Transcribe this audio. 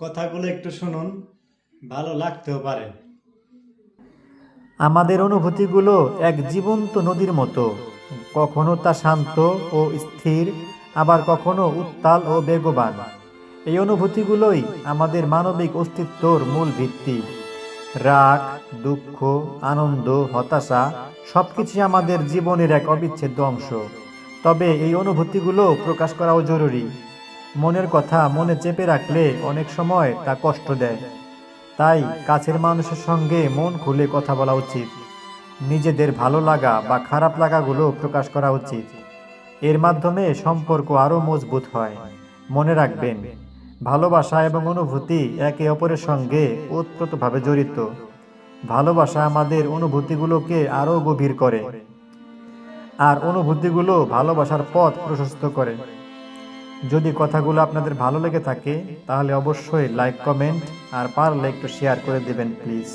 কথাগুলো একটু শুনুন, ভালো লাগতেও পারে। আমাদের অনুভূতিগুলো এক জীবন্ত নদীর মতো। কখনো তা শান্ত ও স্থির, আবার কখনো উত্তাল ও বেগবান। এই অনুভূতিগুলোই আমাদের মানবিক অস্তিত্বর মূল ভিত্তি। রাগ, দুঃখ, আনন্দ, হতাশা সবকিছুই আমাদের জীবনের এক অবিচ্ছেদ্য অংশ। তবে এই অনুভূতিগুলো প্রকাশ করাও জরুরি। মনের কথা মনে চেপে রাখলে অনেক সময় তা কষ্ট দেয়। তাই কাছের মানুষের সঙ্গে মন খুলে কথা বলা উচিত। নিজেদের ভালো লাগা বা খারাপ লাগাগুলো প্রকাশ করা উচিত। এর মাধ্যমে সম্পর্ক আরও মজবুত হয়। মনে রাখবেন, ভালোবাসা এবং অনুভূতি একে অপরের সঙ্গে ওতপ্রোতভাবে জড়িত। ভালোবাসা আমাদের অনুভূতিগুলোকে আরও গভীর করে। আর অনুভূতিগুলো ভালোবাসার পথ প্রশস্ত করে। যদি কথাগুলো আপনাদের ভালো লেগে থাকে, তাহলে অবশ্যই লাইক কমেন্ট আর পারলে একটু শেয়ার করে দেবেন প্লিজ